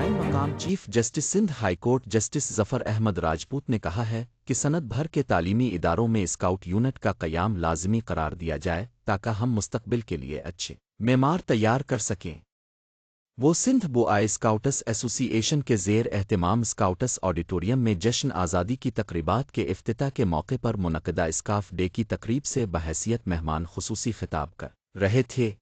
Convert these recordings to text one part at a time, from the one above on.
कायम मकाम chief justice Sindh high court justice Zafar Ahmed Rajput ने कहा है कि सनत भर के तालीमी इदारों में स्काउट यूनिट का कयाम लाजमी करार दिया जाए ताकि हम मुस्तकबिल के लिए अच्छे मेमार तैयार कर सकें। वो सिंध बोआई स्काउटस एसोसिएशन के जेर एहतमाम स्काउटस ऑडिटोरियम में जश्न आज़ादी की तकरीबात के अफ्ताह के मौके पर मुनदा स्काफ डे की तकरीब से बहसीत मेहमान खसूसी खिताब कर रहे थे।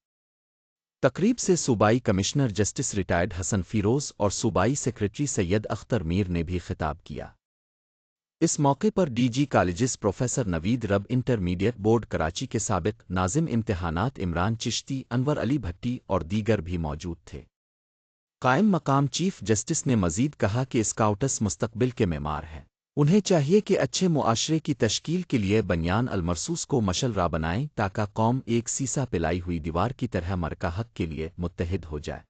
तकरीब से सूबाई commissioner justice retired Hasan Feroz और सूबाई सेक्रेटरी सैयद अख्तर मीर ने भी खिताब किया। इस मौके पर डीजी कॉलेजेस प्रोफेसर नवीद रब इंटरमीडिएट बोर्ड कराची के सबक नाजिम इम्तहानात इमरान चिश्ती, अनवर अली भट्टी और दीगर भी मौजूद थे। कायम मकाम चीफ जस्टिस ने मजीद कहा कि स्काउटस मुस्तबिल के मेमार हैं। उन्हें चाहिए कि अच्छे मुआशरे की तश्कील के लिए बनियान अलमरसूस को मशलरा बनाएँ ताकि कौम एक सीसा पिलाई हुई दीवार की तरह मरका हक के लिए मुतहद हो जाए।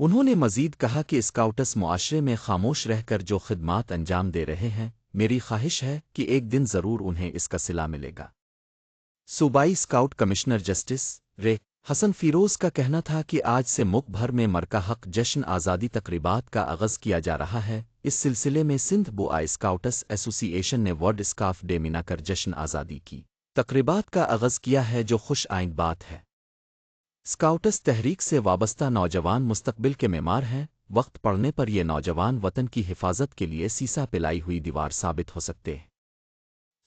उन्होंने मजीद कहा कि स्काउटस मुआशरे में खामोश रहकर जो खदमात अंजाम दे रहे हैं, मेरी ख्वाहिश है कि एक दिन ज़रूर उन्हें इसका सिला मिलेगा। सूबाई स्काउट कमिश्नर जस्टिस रे हसन फिरोज का कहना था कि आज से मुख भर में मरका हक जश्न आज़ादी तकरीबात का आगज़ किया जा रहा है। इस सिलसिले में सिंध बोआई स्काउटस एसोसिएशन ने वर्ल्ड स्काफ डे मिनाकर जश्न आज़ादी की। तकरीबात का आगज़ किया है जो खुश आइंद बात है। स्काउटस तहरीक से वाबस्ता नौजवान मुस्तकबिल के मेमार हैं। वक्त पड़ने पर ये नौजवान वतन की हिफाजत के लिए सीसा पिलाई हुई दीवार साबित हो सकते हैं।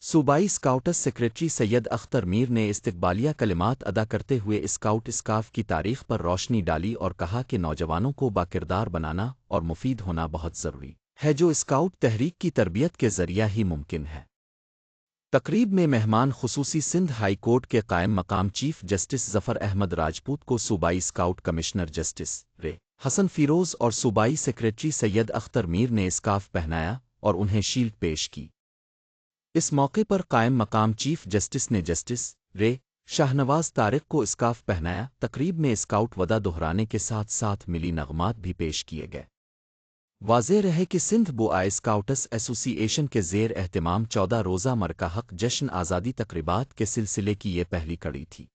सूबाई स्काउटस सेक्रेटरी सैयद अख्तर मीर ने इस्तकबालिया कलिमात अदा करते हुए स्काउट स्काफ की तारीख पर रोशनी डाली और कहा कि नौजवानों को बाकिरदार बनाना और मुफीद होना बहुत ज़रूरी है, जो स्काउट तहरीक की तरबियत के ज़रिया ही मुमकिन है। तकरीब में मेहमान खसूसी सिंध हाई कोर्ट के कायम मकाम चीफ जस्टिस ज़फ़र अहमद राजपूत को सूबाई स्काउट कमिश्नर जस्टिस रे हसन फिरोज और सूबाई सेक्रेटरी सैयद अख्तर मीर ने स्काफ पहनाया और उन्हें शील्ड पेश की। इस मौके पर कायम मकाम चीफ जस्टिस ने जस्टिस रे शाहनवाज तारिक को स्काफ पहनाया। तकरीब में स्काउट वदा दोहराने के साथ साथ मिली नगमात भी पेश किए गए। वाजे रहे कि सिंध बुआ स्काउटस एसोसिएशन के जेर एहतमाम चौदह रोज़ा मरका हक जश्न आज़ादी तकरीबात के सिलसिले की ये पहली कड़ी थी।